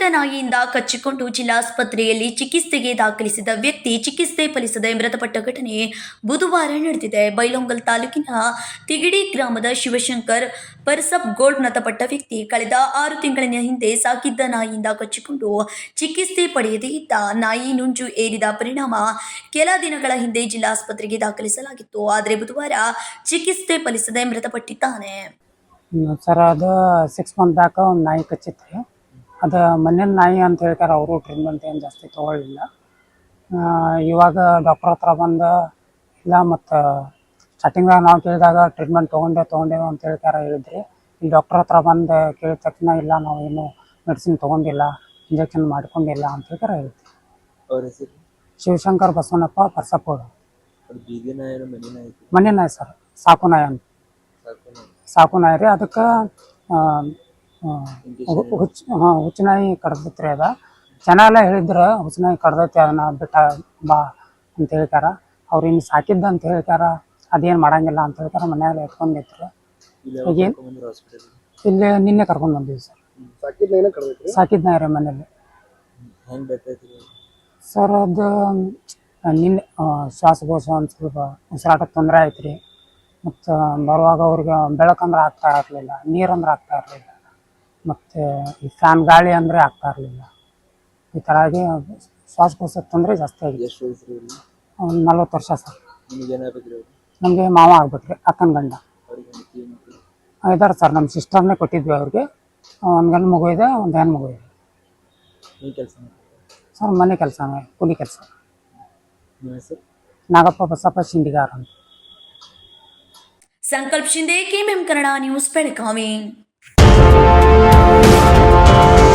ಸಾಕಿದ ನಾಯಿಯಿಂದ ಕಚ್ಚಿಕೊಂಡು ಜಿಲ್ಲಾಸ್ಪತ್ರೆಯಲ್ಲಿ ಚಿಕಿತ್ಸೆಗೆ ದಾಖಲಿಸಿದ ವ್ಯಕ್ತಿ ಚಿಕಿತ್ಸೆ ಫಲಿಸದೆ ಮೃತಪಟ್ಟ ಘಟನೆ ಬುಧವಾರ ನಡೆದಿದೆ. ಬೈಲೊಂಗಲ್ ತಾಲೂಕಿನ ತಿಗಿಡಿ ಗ್ರಾಮದ ಶಿವಶಂಕರ್ ಪರ್ಸಪ್ ಗೋಲ್ಡ್ ಮೃತಪಟ್ಟ ವ್ಯಕ್ತಿ ಕಳೆದ ಆರು ತಿಂಗಳಿನ ಹಿಂದೆ ಸಾಕಿದ್ದ ನಾಯಿಯಿಂದ ಕಚ್ಚಿಕೊಂಡು ಚಿಕಿತ್ಸೆ ಪಡೆಯದೇ ಇದ್ದ ನಾಯಿ ನುಂಜು ಏರಿದ ಪರಿಣಾಮ ಕೆಲ ದಿನಗಳ ಹಿಂದೆ ಜಿಲ್ಲಾಸ್ಪತ್ರೆಗೆ ದಾಖಲಿಸಲಾಗಿತ್ತು. ಆದರೆ ಬುಧವಾರ ಚಿಕಿತ್ಸೆ ಫಲಿಸದೆ ಮೃತಪಟ್ಟಿದ್ದಾನೆ. ಸರ್, ಅದು ಸಿಕ್ಸ್ ಮಂತ್ ಬ್ಯಾಕ್ ಒಂದು ನಾಯಿ ಕಚ್ಚಿತ್ತು. ಅದು ಮಣ್ಣಿನ ನಾಯಿ ಅಂತ ಹೇಳ್ತಾರೆ ಅವರು ಟ್ರೀಟ್ಮೆಂಟ್ ಏನು ಜಾಸ್ತಿ ತೊಗೊಳ್ಳಿಲ್ಲ. ಇವಾಗ ಡಾಕ್ಟ್ರ್ ಹತ್ರ ಬಂದು ಇಲ್ಲ ಮತ್ತು ಸ್ಟಾರ್ಟಿಂಗ್ದಾಗ ನಾವು ಕೇಳಿದಾಗ ಟ್ರೀಟ್ಮೆಂಟ್ ತೊಗೊಂಡೆ ತೊಗೊಂಡೇವು ಅಂತ ಹೇಳ್ತಾರೆ ಹೇಳಿದ್ರಿ. ಈ ಡಾಕ್ಟ್ರ್ ಹತ್ರ ಬಂದು ಕೇಳಿದ ತಕ್ಷಣ ಇಲ್ಲ ನಾವು ಏನು ಮೆಡಿಸಿನ್ ತೊಗೊಂಡಿಲ್ಲ ಇಂಜೆಕ್ಷನ್ ಮಾಡ್ಕೊಂಡಿಲ್ಲ ಅಂತ ಹೇಳ್ತಾರೆ ಹೇಳಿದ್ರಿ. ಅವ್ರ ಹೆಸರು? ಶಿವಶಂಕರ್ ಬಸವನಪ್ಪ ಪರ್ಸಪ್ಪೋಡು ಮಣ್ಣಿನ ಬೀದಿ ನಾಯಿನ ಮನೆ ನಾಯಿ ಮನೆ ನಾಯಿ ಸರ್ ಸಾಕು ನಾಯಿ ಅಂತ. ಸಾಕು ನಾಯಿ. ಸಾಕು ನಾಯಿ ರೀ ಅದಕ್ಕೆ ಹುಚ್ಚ ಹಾಂ ಹುಚ್ಚು ನಾಯಿ ಕಡ್ದೈತ್ರಿ ಅದ. ಜನ ಎಲ್ಲ ಹೇಳಿದ್ರು ಹುಚ್ಚು ನಾಯಿ ಕಡ್ದೈತಿ ಅದನ್ನ ಬಿಟ್ಟ ಬಾ ಅಂತ ಹೇಳ್ತಾರ ಅವ್ರ ಇನ್ನು ಸಾಕಿದ್ದ ಅಂತ ಹೇಳ್ತಾರ ಅದೇನ್ ಮಾಡಂಗಿಲ್ಲ ಅಂತ ಹೇಳ್ತಾರ ಮನ್ಯಾಗ ಎತ್ಕೊಂಡಿದ್ರು ಏನ್? ಇಲ್ಲಿ ನಿನ್ನೆ ಕರ್ಕೊಂಡ್ ಬಂದಿವಿ ಸರ್. ಸಾಕಿದ್ನ ರೀ ಮನೇಲಿ ಸರ್ ಅದು ನಿನ್ನೆ ಶ್ವಾಸಕೋಶ ಒಂದು ಸ್ವಲ್ಪ ಉಸಿರಾಟ ತೊಂದರೆ ಆಯ್ತು ಮತ್ತ ಮತ್ತು ಬರುವಾಗ ಅವ್ರಿಗೆ ಬೆಳಕಂದ್ರ ಆಗ್ತಾ ಇರಲಿಲ್ಲ ನೀರಂದ್ರ ಆಗ್ತಾ ಇರಲಿಲ್ಲ. ಮತ್ತು ಈ ಫ್ಯಾನ್ ಗಾಳಿ ಅಂದರೆ ಆಗ್ತಾ ಇರಲಿಲ್ಲ. ಈ ಥರ ಆಗಿ ಶ್ವಾಸಕೋಶ ತೊಂದರೆ ಜಾಸ್ತಿ ಆಗಿದೆ. ಎಷ್ಟು ವಯಸ್ಸು ಒಂದು ನಲ್ವತ್ತು ವರ್ಷ ಸರ್. ನಿಮ್ಗೆ ಮಾವ ಆಗ್ಬಿಟ್ರಿ ಅಕ್ಕನ ಗಂಡ. ಅವ್ರಿಗೆ ಹೆಂಡತಿ ಮಕ್ಕಳು ಇದಾರೆ ಸರ್ ನಮ್ಮ ಸಿಸ್ಟರ್ನೇ ಕೊಟ್ಟಿದ್ವಿ ಅವ್ರಿಗೆ. ಒಂದು ಗಂಡು ಮಗು ಇದೆ ಒಂದು ಹೆಣ್ಣು ಮಗು ಇದೆ. ನೀವು ಕೆಲಸ ಸರ್ ಮನೆ ಕೆಲಸ ಕೂಲಿ ಕೆಲಸ. ನಿಮ್ಮ ಹೆಸರು? ನಾಗಪ್ಪ ಬಸಪ್ಪ ಶಿಂಡಿಗಾರ ಅಂತ. Sankalp Shinde KMM Kannada news Belagavi. Thank you.